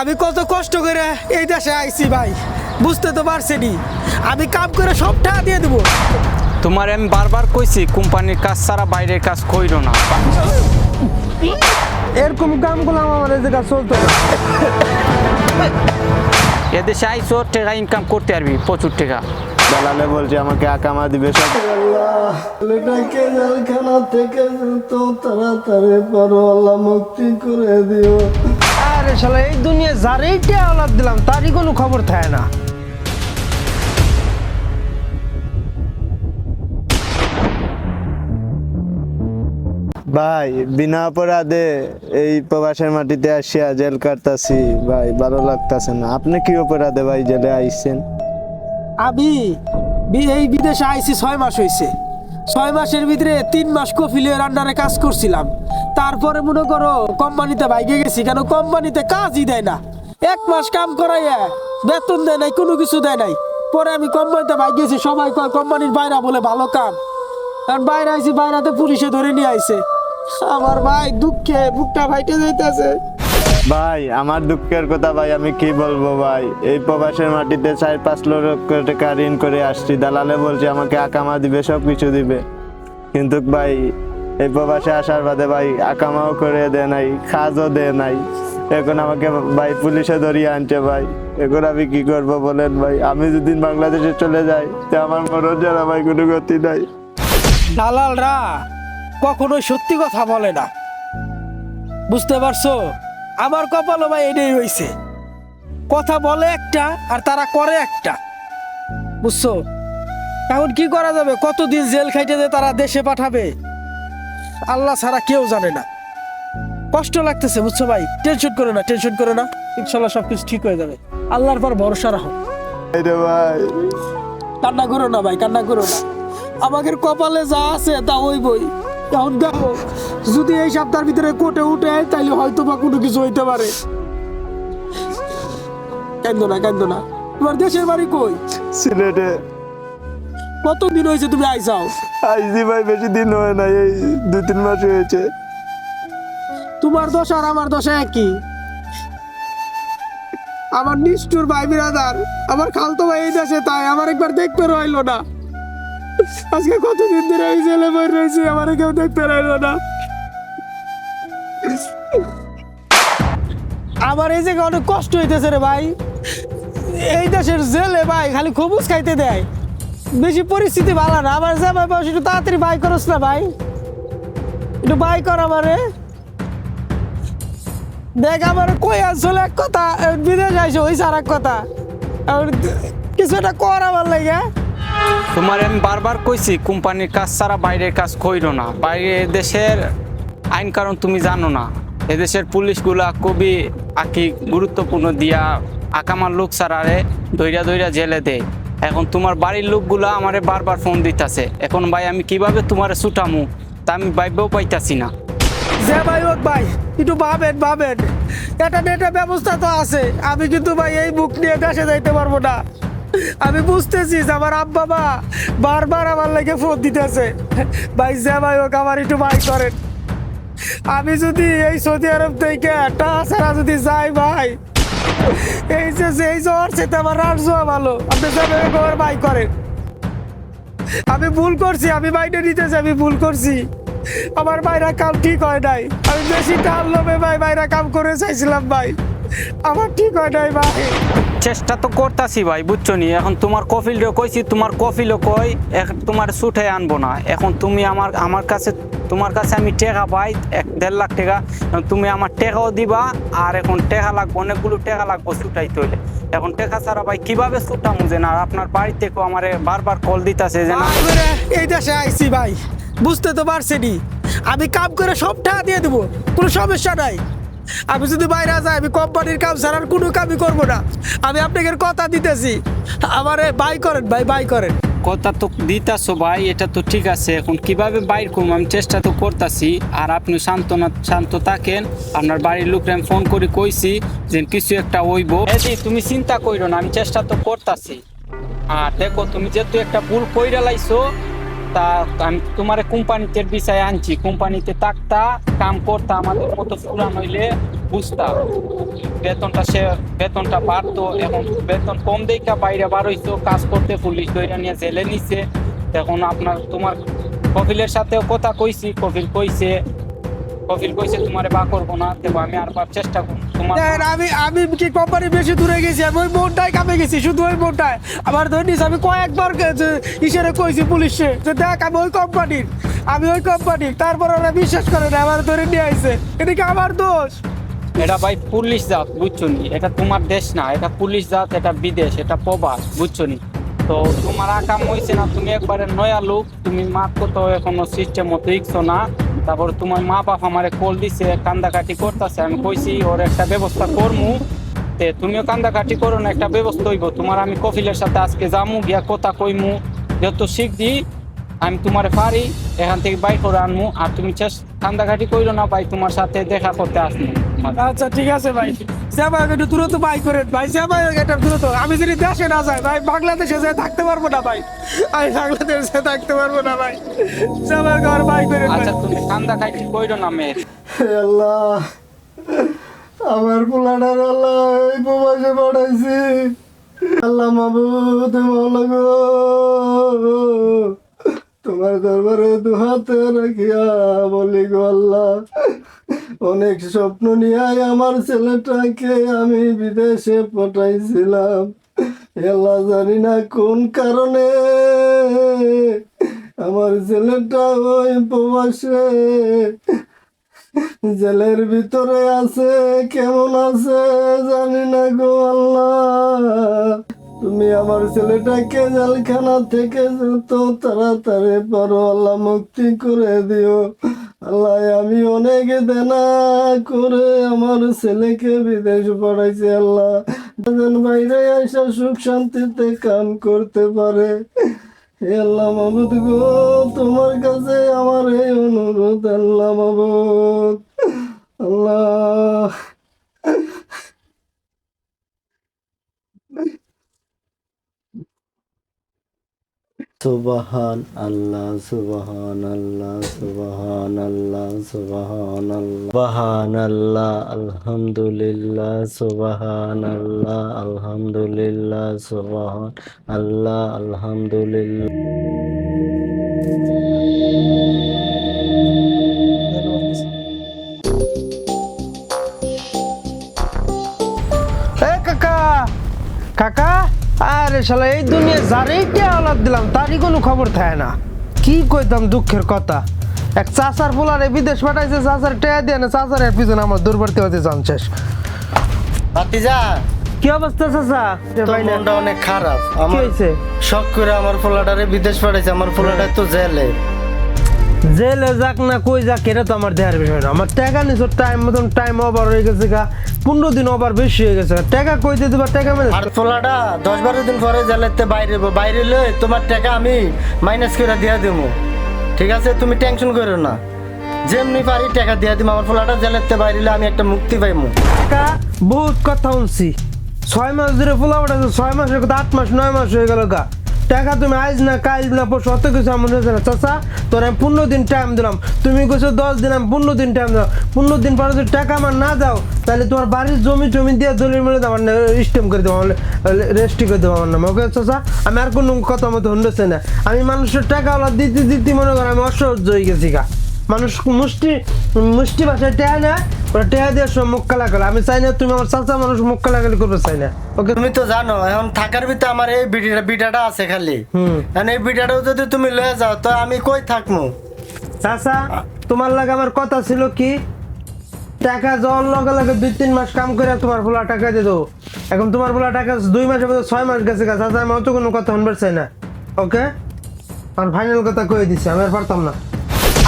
আমি কত কষ্ট করে এই দেশে আইছি ভাই বুঝতে তো পারছেনি আমি কাম করে সব টাকা দিয়ে দেবো। তোমার আমি বারবার কইছি কোম্পানির কাজ ছাড়া বাইরের কাজ কইরো না। এরকম কামগুলো আমার এই জায়গা চলতো। এদেশে আইসো টাকা ইনকাম করতে পারবি প্রচুর টাকা। দালালে বলছে আমাকে আকামা দিবে সব। জেলখানা থেকে তো তাড়াতাড়ি পারো আল্লাহ মুক্তি করে দিও। আরে শালা এই দুনিয়া যারেই দিলাম তারই কোনো খবর থাকে না। ভাই বিনা অপরাধে এই প্রবাসের মাটিতে আসিয়া জেল কাটতাছি ভাই ভালো লাগতাছে না। আপনি কি অপরাধে ভাই জেলে আইছেন? আমি বি- এই বিদেশে আইছি ছয় মাস হয়েছে ছয় মাসের ভিতরে তিন মাস কফিলের আন্ডারে কাজ করছিলাম। তারপরে মনে করো কোম্পানিতে বাইকে গেছি, কেন কোম্পানিতে কাজই দেয় না। এক মাস কাম করাইয়া বেতন দেয় নাই, কোনো কিছু দেয় নাই। পরে আমি কোম্পানিতে বাইক গেছি, সবাই কয়, কোম্পানির বাইরা বলে ভালো কাম। কারণ বাইরে আইছি, বাইরাতে পুলিশে ধরে নিয়ে আইছে। আমার ভাই দুঃখে বুকটা ভাইটে যাইতেছে। ভাই, আমার দুঃখের কথা ভাই, আমি কি বলব ভাই? এই প্রবাসের মাটিতে চার পাঁচ লক্ষ টাকা ঋণ করে আসছি। দালালে বলছে আমাকে আকামা দিবে সব কিছু দিবে। কিন্তু ভাই, এই প্রবাসে আসার বাদে ভাই আকামাও করে দেয় নাই খাজও দেয় নাই। এখন আমাকে ভাই পুলিশে ধরিয়ে আনছে ভাই। এখন আমি কি করব বলেন ভাই? আমি যদি বাংলাদেশে চলে যাই, তো আমার মরণ ছাড়া ভাই কোনো গতি নাই। দালালরা কখনোই সত্যি কথা বলে না। বুঝতে পারছ? আমার কপালও ভাই এটাই হয়েছে কথা বলে একটা আর তারা করে একটা। বুঝছ? এখন কি করা যাবে? কতদিন জেল খাইতে যে তারা দেশে পাঠাবে? আল্লাহ ছাড়া কেউ জানে না। কষ্ট লাগতেছে বুঝছ ভাই? টেনশন করে না টেনশন করে না। ইনশাল্লাহ সবকিছু ঠিক হয়ে যাবে। আল্লাহর পর ভরসা রাখো। ভাই। কান্না করো না ভাই কান্না করো না। আমাদের কপালে যা আছে তা ওই বই এখন দেখো যদি এই সপ্তাহের ভিতরে কোটে উঠে তাইলে হয়তো বা কোনো কিছু হইতে পারে। কান্দো না কান্দো না। তোমার দেশের বাড়ি কই? সিলেটে। কতদিন হয়েছে তুমি আইসাও? আইসি ভাই বেশি দিন হয় না এই দুই তিন মাস হয়েছে। তোমার দোষ আর আমার দোষ একই। আমার নিষ্ঠুর ভাই বিরাদার আমার খালতো ভাই এই দেশে তাই আমার একবার দেখতে রইল না। আজকে কতদিন ধরে এই জেলে বই রয়েছে আমার কেউ দেখতে রইল না। আমার এই জায়গায় অনেক কষ্ট হইতেছে রে ভাই। এই দেশের জেলে ভাই খালি খবুজ খাইতে দেয়। বেশি পরিস্থিতি ভালো না আমার জামাই বয়স একটু তাড়াতাড়ি বাই করস না ভাই। একটু বাই কর আমারে। দেখ আমার কই আসলে এক কথা বিদেশ আইসো, ওই আর এক কথা। আর কিছু একটা কর আমার লাগে। তোমার আমি বারবার কইছি, কোম্পানির কাজ ছাড়া বাইরের কাজ কইরো না। বাইরে দেশের আইন কারণ তুমি জানো না। এদেশের পুলিশগুলা খুবই আকি গুরুত্বপূর্ণ দিয়া আকামার লোক ছাড়ারে দইরা দইরা জেলে দেয়। এখন তোমার বাড়ির লোকগুলা আমারে বারবার ফোন দিতাছে। এখন ভাই, আমি কীভাবে তোমারে ছুটামু তা আমি ভাইবেও পাইতাছি না। যে ভাই হোক ভাই, একটু ভাবেন ভাবেন। এটা নেটের ব্যবস্থা তো আছে। আমি কিন্তু ভাই এই বুক নিয়ে দেশে যাইতে পারব না। আমি বুঝতেছি যে আমার আব্বাবা বারবার আমার লাগে ফোন দিতেছে। ভাই, যে ভাই হোক, আমার একটু ভাই করেন আমি যদি এই সৌদি আরব থেকে টাকা ছাড়া যদি যাই ভাই, এই যে এই জ্বর সেটা আমার রাজ্য ভালো। আপনি যাবে আমার ভাই করেন। আমি ভুল করছি, আমি বাইরে নিতেছি আমি ভুল করছি। আমার বাইরা কাম ঠিক হয় নাই। আমি বেশি টাল লোভে ভাই, বাইরা কাম করে চাইছিলাম ভাই। আমার ঠিক হয় নাই ভাই। চেষ্টা তো করতাছি ভাই, বুঝছ নি? এখন তোমার কফিলও কইছি, তোমার কফিলও কই তোমার ছুটে আনব না। এখন তুমি আমার আমার কাছে তোমার কাছে আমি টাকা পাই, এক দেড় লাখ টাকা। তুমি আমার টাকাও দিবা, আর এখন টাকা লাগবে, অনেকগুলো টাকা লাগবো ছুটাই তৈলে এখন টাকা ছাড়া ভাই কীভাবে ছুটামু যে না? আপনার বাড়ি থেকেও আমারে বারবার কল দিতাছে যে না। এই দেশে আইছি ভাই। বুঝতে তো পারছেনি আমি কাম করে সব টাকা দিয়ে দেবো, কোনো সমস্যা নাই। আমি যদি বাইরে যাই, আমি কোম্পানির কাম ছাড়ার কোনো কামই করব না। আমি আপনাকে কথা দিতেছি। আমারে বাই করেন ভাই বাই করেন। কথা তো দিতাছো ভাই, এটা তো ঠিক আছে। এখন কীভাবে বাইর করব? আমি চেষ্টা তো করতাছি। আর আপনি শান্ত না, শান্ত থাকেন। আপনার বাড়ির লোকরা আমি ফোন করে কইছি যে কিছু একটা হইব। তুমি চিন্তা কইরো না, আমি চেষ্টা তো করতাছি। আর দেখো, তুমি যেহেতু একটা ভুল কইরা লাইছো, তা আমি তোমার কোম্পানিতে বিষয়ে আনছি। কোম্পানিতে থাকতা, কাম করতা, আমাদের মতো পুরান হইলে বুঝতাম। বেতনটা সে, বেতনটা বাড়তো এখন বেতন কম দেখা বাইরে বার হইতো, কাজ করতে পুলিশ দইরা নিয়ে জেলে নিছে। এখন আপনার তোমার কপিলের সাথেও কথা কইছি, কপিল কইছে কপিল কইছে তোমারে বা করব না, দেবো আমি আর চেষ্টা করব। তোমার আমি আমি কি কোম্পানি বেশি দূরে গেছি? আমি ওই বোনটাই কামে গেছি, শুধু ওই বোনটায় আমার ধরিস আমি কয়েকবার ইসেরে কইছি পুলিশে, যে দেখ, আমি ওই কোম্পানির, আমি ওই কোম্পানির, তারপর ওরা বিশ্বাস করে না আমার ধরে নিয়ে আইছে। এটা কি আমার দোষ। এটা ভাই পুলিশ জাত, বুঝছ নি? এটা তোমার দেশ না, এটা পুলিশ জাত, এটা বিদেশ, এটা প্রবাস, বুঝছ নি? তো তোমার আকাম হয়েছে না, তুমি একবারে নয়া লোক, তুমি মাত্র তো এখনও সিস্টেম মতো ইকছো না। তারপর তোমার মা বাপ আমারে কল দিছে, কান্দাকাটি করতেছে, আমি কইছি, ওর একটা ব্যবস্থা করমু। তে তুমিও কান্দাকাটি করো না, একটা ব্যবস্থা হইব। তোমার আমি কফিলের সাথে আজকে যামু, গিয়া কথা কইমু। যেহেতু শিখ দি আমি তোমারে পারি, এখান থেকে বাইক করে আনমু। আর তুমি চেষ্টা কান্দাকাটি কইরো না ভাই, তোমার সাথে দেখা করতে আসমু। আচ্ছা ঠিক আছে ভাই। শ্যামা একটু দ্রুত বাই করেন ভাই শ্যামা এটা দ্রুত আমি যদি দেশে না যাই ভাই বাংলাদেশে যেয়ে থাকতে পারব না ভাই। আমি বাংলাদেশে থাকতে পারব না ভাই। শ্যামা ঘর বাই করেন আচ্ছা তুমি কান্দা খাইতে কইরো না মেয়ের হে আল্লাহ আমার পোলাটার আল্লাহ এই প্রবাসে পাঠাইছি আল্লাহ মাবুদ মাওলা গো। তোমার দরবারে দু হাতে রাখিয়া বলি গো আল্লাহ, অনেক স্বপ্ন নিয়ে আমার ছেলেটাকে আমি বিদেশে পাঠাইছিলাম। আল্লাহ, জানি না কোন কারণে আমার ছেলেটা ওই প্রবাসে জেলের ভিতরে আছে, কেমন আছে জানি না গো আল্লাহ। তুমি আমার ছেলেটাকে জেলখানা থেকে যত তাড়াতাড়ি পারো আল্লাহ মুক্তি করে দিও। আল্লাহ, আমি অনেক দেনা করে আমার ছেলেকে বিদেশ পাঠাইছি, আল্লাহ। যেন বাইরে এসে সুখ শান্তিতে কাম করতে পারে। আল্লাহ মাহবুদ গো, তোমার কাছে আমার এই অনুরোধ, আল্লাহ মাহবুদ আল্লাহ। সুবহান আল্লাহ সুবহান আল্লাহ সুবহান আল্লাহ সুবহান আল্লাহ সুবহান আল্লাহ, আলহামদুলিল্লাহ, সুবহান আল্লাহ, আলহামদুলিল্লাহ, সুবহান আল্লাহ, আলহামদুলিল্লাহ। আরে শালা এই দুনিয়া যারেই কে আলাদ দিলাম তারই কোনো খবর থাকে না। কি কইতাম দুঃখের কথা? এক চাচার পোলারে বিদেশ পাঠাইছে চাচার টেয়া দিয়ে না চাচারের পিছনে আমার দুর্বর্তী হতে চান শেষ। ভাতিজা কি অবস্থা চাচা? তোর মনটা অনেক খারাপ। কি আমার হয়েছে শখ করে আমার পোলাটারে বিদেশ পাঠাইছে আমার পোলাটা তো জেলে। জেলে যাক না কই যাক এটা তো আমার দেহার বিষয় না। আমার টাকা নিছো টাইম মতন টাইম ওভার হয়ে গেছে গা। পনেরো দিন ওভার বেশি হয়ে গেছে টাকা কই দিয়ে দিবা? টাকা মানে আর পোলাটা দশ বারো দিন পরে জেলেতে বাইরে। বাইরে লই তোমার টাকা আমি মাইনাস করে দিয়া দেবো ঠিক আছে? তুমি টেনশন করো না। যেমনি পারি টাকা দিয়া দিব আমার পোলাটা জেলেতে বাইরে আমি একটা মুক্তি পাইমু। টাকা বহুত কথা শুনছি। ছয় মাস ধরে ফুলা উঠেছে ছয় মাসের কথা আট মাস নয় মাস হয়ে গেল গা। টাকা তুমি আজ না কাল না, পরশু অত কিছু আমার না। চাচা, তোর আমি পনেরো দিন টাইম দিলাম। তুমি কইছো দশ দিন, আমি পনেরো দিন টাইম দিলাম। পনেরো দিন পরে যদি টাকা আমার না দাও, তাহলে তোমার বাড়ির জমি টমি দিয়ে দলিল মিলে আমার স্টেম করে দেবো রেস্টি করে দেবো আমার নামে ওকে চাচা? আমি আর কোনো কথা মতো হন্ডেছে না। আমি মানুষের টাকা ওলা দিতে দিতে মনে করো আমি অসহ্য হয়ে গেছি গা। মানুষ মুষ্টি মুষ্টি ভাষায় টেহা না টেহা দিয়ে সব মুখ কালা কালা আমি চাই না তুমি আমার চাচা মানুষ মুখ করবে চাই না। ওকে তুমি তো জানো এখন থাকার ভিতরে আমার এই বিড়িটা বিটাটা আছে খালি। এখন এই বিটাটাও যদি তুমি লয়ে যাও তো আমি কই চাচা তোমার লাগে আমার কথা ছিল কি? টাকা যাওয়ার লগে লগে দুই তিন মাস কাম করে তোমার ভোলা টাকা দিয়ে দেবো। এখন তোমার ভোলা টাকা দুই মাসের মধ্যে ছয় মাস গেছে চাচা আমি অত কোনো কথা শুনবার চাই না। ওকে? আর ফাইনাল কথা কয়ে দিচ্ছি আমি আর পারতাম না।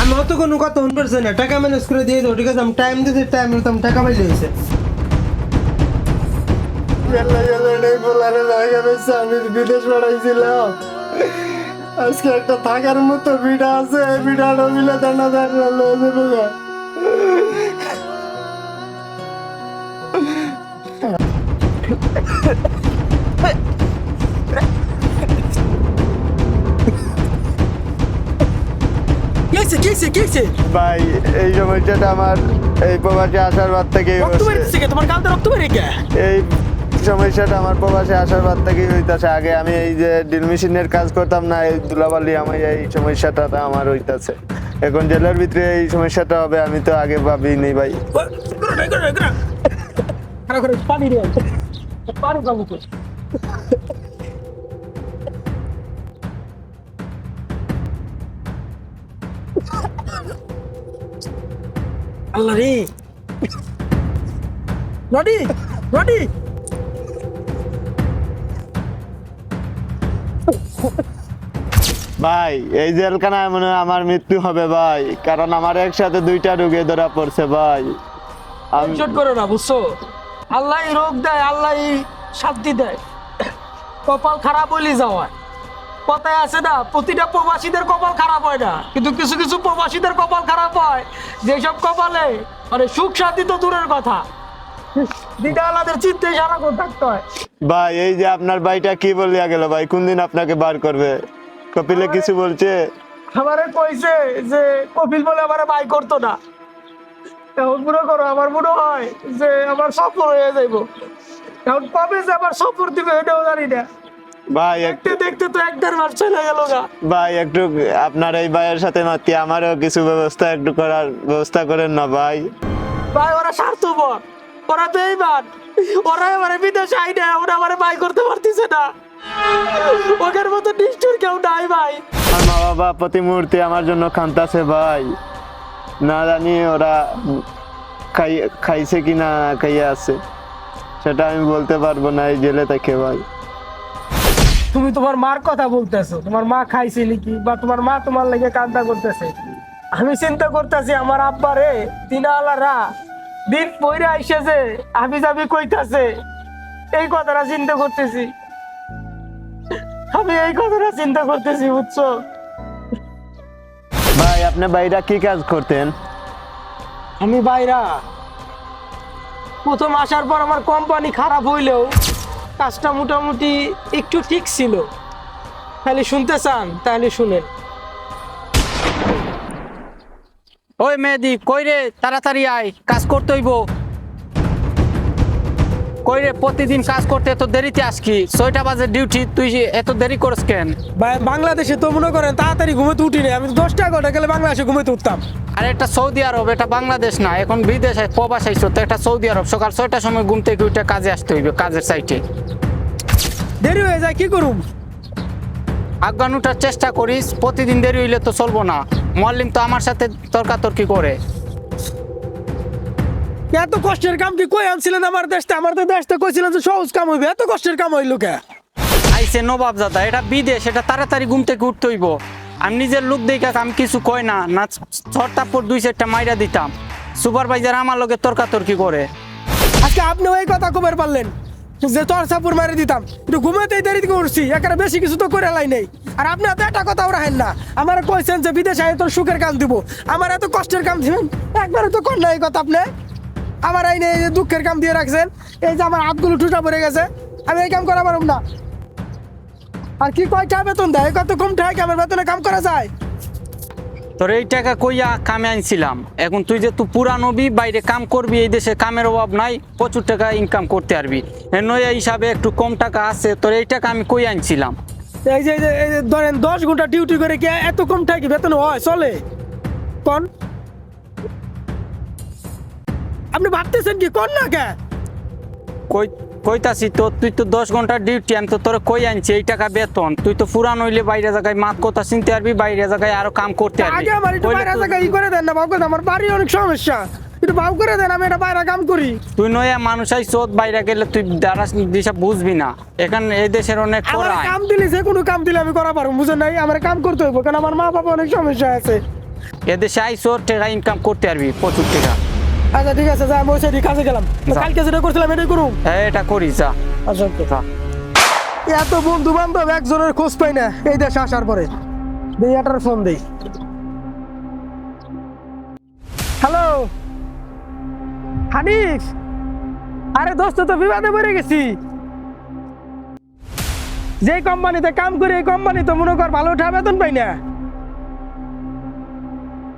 আমি অত কোনো কথা শুনবার চাই না। টাকা ম্যানেজ করে দিয়ে দেবো, ঠিক আছে? আমি টাইম দিতে টাইম দিতাম টাকা পাইলে হয়েছে। আমি বিদেশ পাঠাইছিলাম আজকে একটা থাকার মতো বিড়া আছে বিড়াটা মিলে দানা দাঁড়িয়ে লয়ে যাব গা। কি হয়েছে কিছে কিছে ভাই এই সমস্যাটা আমার এই প্রবাসে আসার পর থেকেই রক্ত বেরিয়েছে কে? তোমার গালতে রক্ত বেরিয়ে কে? এই সমস্যাটা আমার প্রবাসে আসার পর থেকেই হইতাছে। আগে আমি এই যে ড্রিল মেশিনের কাজ করতাম না এই দুলাবালি আমার এই সমস্যাটা আমার হইতাছে। এখন জেলের ভিতরে এই সমস্যাটা হবে আমি তো আগে ভাবিনি ভাই। পানি পানি আল্লাহ রে। রডি রডি ভাই এই জেলখানায় মনে হয় আমার মৃত্যু হবে ভাই কারণ আমার একসাথে দুইটা রোগে ধরা পড়ছে ভাই। আমি করো না বুঝছ? আল্লাহ রোগ দেয় আল্লাহ শান্তি দেয়। কপাল খারাপ হইলে যাওয়ায়। কথায় আছে না প্রতিটা প্রবাসীদের কপাল খারাপ হয় না। কিন্তু কিছু কিছু প্রবাসীদের কপাল খারাপ হয় যেসব কপালে মানে সুখ শান্তি তো দূরের কথা। হয়। ভাই এই যে আপনার ভাইটা কি বলিয়া গেল ভাই? কোন দিন আপনাকে বার করবে? কপিলে কিছু বলছে? আমারে কইছে যে কপিল বলে আমারে বাই করতো না। এখন মনে করো আমার মনে হয় যে আমার সফর হয়ে যাইব। এখন কবে যে আমার সফর দিবে এটাও জানি না। ভাই এক- দেখতে তো এক দেড় মাস চলে গেল ভাই একটু আপনার এই ভাইয়ের সাথে মাতি আমারও কিছু ব্যবস্থা একটু করার ব্যবস্থা করেন না ভাই। ভাই ওরা স্বার্থপর। ওরা বেইমান। ওরা এবারে বিদেশে আই না ওরা আমারে বাই করতে পারতেছে না। ওদের মতো নিষ্ঠুর কেউ নাই ভাই। আমার মা বাবা প্রতি মুহূর্তে আমার জন্য খান্তাছে ভাই। না জানি ওরা খাই খাইছে কি না খাইয়ে আছে। সেটা আমি বলতে পারব না এই জেলে থেকে ভাই। তুমি তোমার মার কথা বলতেছো তোমার মা খাইছিল কি বা তোমার মা তোমার লেগে কান্তা করতেছে? আমি চিন্তা করতেছি আমার আব্বা রে তিনালারা দিন পইরা আইসেছে আমি যাবি কইতাছে। এই কথাটা চিন্তা করতেছি। আমি এই কথাটা চিন্তা করতেছি বুঝছ? ভাই আপনি ভাইরা কি কাজ করতেন? আমি বাইরা। প্রথম আসার পর আমার কোম্পানি খারাপ হইলেও কাজটা মোটামুটি একটু ঠিক ছিল। তাহলে শুনতে চান, তাহলে শুনেন। ওই মেহেদি, কই রে? তাড়াতাড়ি আয়, কাজ করতে হইব। কই রে প্রতিদিন কাজ করতে এত দেরিতে আসকি? ছয়টা বাজে ডিউটি তুই এত দেরি করস কেন? বাংলাদেশে তো মনে করেন তাড়াতাড়ি ঘুমোতে উঠি না আমি দশটা এগারোটা গেলে বাংলাদেশে ঘুমোতে উঠতাম। আর এটা সৌদি আরব এটা বাংলাদেশ না এখন বিদেশ প্রবাস আইসো তো এটা সৌদি আরব। সকাল ছয়টার সময় ঘুম থেকে উঠে কাজে আসতে হইবে কাজের সাইটে দেরি হয়ে যায় কি করুম? আজ্ঞান উঠার চেষ্টা করিস প্রতিদিন দেরি হইলে তো চলবো না। মল্লিম তো আমার সাথে তর্কাতর্কি করে। এত কষ্টের কাম কি কই আনছিলেন আমার দেশতে? আমার তো দেশতে কইছিলেন যে সহজ কাম হইবে। এত কষ্টের কাম হইল কে? আইসে নবাব দাদা এটা বিদেশ এটা তাড়াতাড়ি ঘুম থেকে উঠতে হইব। আমি নিজের লোক দেখে আমি কিছু কই না না ছটার দুই চারটা মাইরা দিতাম। সুপারভাইজার আমার লগে তর্কাতর্কি করে। আজকে আপনি ওই কথা কবের পারলেন যে তোর সাপুর মারি দিতাম। একটু ঘুমাতেই দেরি থেকে উঠছি এখানে বেশি কিছু তো করে লাই নেই। আর আপনি এত একটা কথা রাখেন না। আমার কইছেন যে বিদেশে তোর সুখের কাম দিব। আমার এত কষ্টের কাম দিবেন একবারে তো কর না এই কথা আপনি। আমার এই নিয়ে এই যে দুঃখের কাম দিয়ে রাখছেন এই যে আমার হাতগুলো টুটা পড়ে গেছে আমি এই কাম করা পারব না। আর কি কয়টা বেতন দেয়? কত কম টাকা আমার বেতনে কাম করা যায়? তোর এই টাকা কইয়া কামে আনছিলাম। এখন তুই যে তুই পুরা নবী বাইরে কাম করবি এই দেশে কামের অভাব নাই প্রচুর টাকা ইনকাম করতে পারবি। নয়া হিসাবে একটু কম টাকা আছে তোর এই টাকা আমি কই আনছিলাম? এই যে- এই যে ধরেন দশ ঘণ্টা ডিউটি করে কি এত কম টাকা বেতন হয়? চলে। কোন? আপনি ভাবতেছেন কি? কর না কে কই কইতাছি তো তুই তো দশ ঘণ্টার ডিউটি আমি তো তোর কই আনছি? এই টাকা বেতন। তুই তো পুরান হইলে বাইরে জায়গায় মাত কথা চিনতে পারবি বাইরে জায়গায় আরও কাম করতে পারবি। আগে আমার একটু বাইরে জায়গায় ই করে দেন না বাবু আমার বাড়ি অনেক সমস্যা। একটু বাবু করে দেন আমি এটা বাইরে কাম করি। তুই নয়া মানুষ আইসত বাইরে গেলে তুই দ্বারা দিশা বুঝবি না। এখানে এই দেশের অনেক আমার করায় কাম দিলে যে কোনো কাম দিলে আমি করা পারব বুঝেন নাই? আমার কাম করতে হইব কারণ আমার মা বাবা অনেক সমস্যা আছে। এদেশে আইসত টাকা ইনকাম করতে পারবি প্রচুর টাকা। আচ্ছা ঠিক আছে যা আমি ওই সাইডে কাজে গেলাম। কালকে যেটা করছিলাম এটাই হ্যাঁ এটা করিস যা। আচ্ছা যা। এত বন্ধু বান্ধব একজনের খোঁজ পাই না এই দেশে আসার পরে। দেই এটার ফোন দেই। হ্যালো? হানিফ? আরে দোস্ত তো বিবাদে পড়ে গেছি। যে কোম্পানিতে কাম করি এই কোম্পানি তো মনে কর ভালো উঠা বেতন পাই না।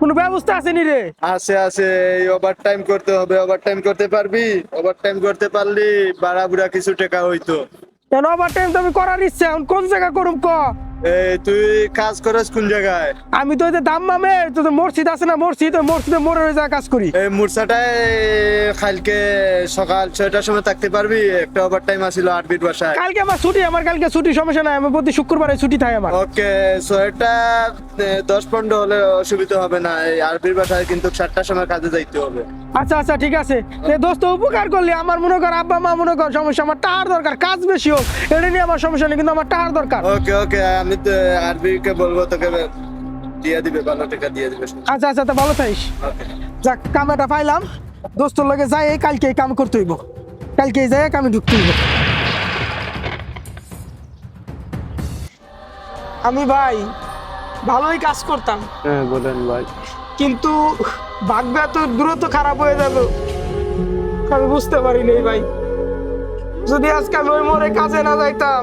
কোনো ব্যবস্থা আছে নি রে। আছে আছে এই ওভার টাইম করতে হবে ওভার টাইম করতে পারবি? ওভার টাইম করতে পারলি বাড়া বুড়া কিছু টাকা হইতো। কেন ওভার টাইম তো আমি করার ইচ্ছা এখন কোন জায়গা করুম ক? তুই কাজ করস কোন জায়গায়? আমি তো ওই যে দাম মামে তো মসজিদ আছে না মসজিদ? মসজিদে মোড়ে ওই জায়গায় কাজ করি। এই মূর্ছাটায় কালকে সকাল ছয়টার সময় থাকতে পারবি? একটা ওভার টাইম আসিল আরবির বাসায়। কালকে আমার ছুটি আমার কালকে ছুটি সমস্যা নাই প্রতি শুক্রবারে ছুটি থাকে আমার। ওকে ছয়টা দশ পনেরো হলে অসুবিধা হবে না এই বাসায় কিন্তু সাতটার সময় কাজে যাইতে হবে। আচ্ছা আচ্ছা ঠিক আছে। দোস্ত উপকার করলি আমার মনে কর আব্বা মা মনে কর সমস্যা আমার টাকার দরকার কাজ বেশি হোক এটা নিয়ে আমার সমস্যা নেই কিন্তু আমার টাকার দরকার। ওকে ওকে আমি তো আরবিকে বলব তোকে দিয়ে দিবে ভালো টাকা দিয়ে দিবে। আচ্ছা আচ্ছা তা ভালো থাকিস। যাক কামটা পাইলাম। দোস্তর লগে যাই কালকে কাম করতে হইব। কালকে যাই কামে ঢুকতে হইব। আমি ভাই ভালোই কাজ করতাম। হ্যাঁ বলেন ভাই। কিন্তু ভাগ্য এত দ্রুত খারাপ হয়ে যাবে আমি বুঝতে পারিনি ভাই। যদি আজকে আমি ওই মোড়ে কাজে না যাইতাম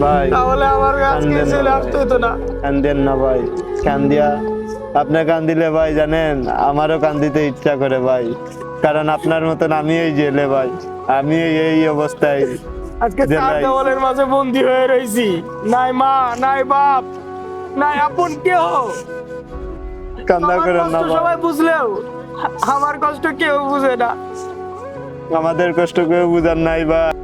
ভাই। তাহলে আমার আজকে ভাই। আসতে হতো না। কান্দেন না ভাই। কান্দিয়া। আপনার কান্দিলে ভাই জানেন? আমারও কান্দিতে ইচ্ছা করে ভাই। কারণ আপনার মতন আমি এই জেলে ভাই। আমি এই অবস্থায় আজকে চার দেওয়ালের মাঝে বন্দি হয়ে রয়েছি নাই মা নাই বাপ নাই আপন আমার করেন না সবাই বুঝলেও আমার কষ্ট কেউ বুঝে না। আমাদের কষ্ট কেউ বুঝার নাই ভাই।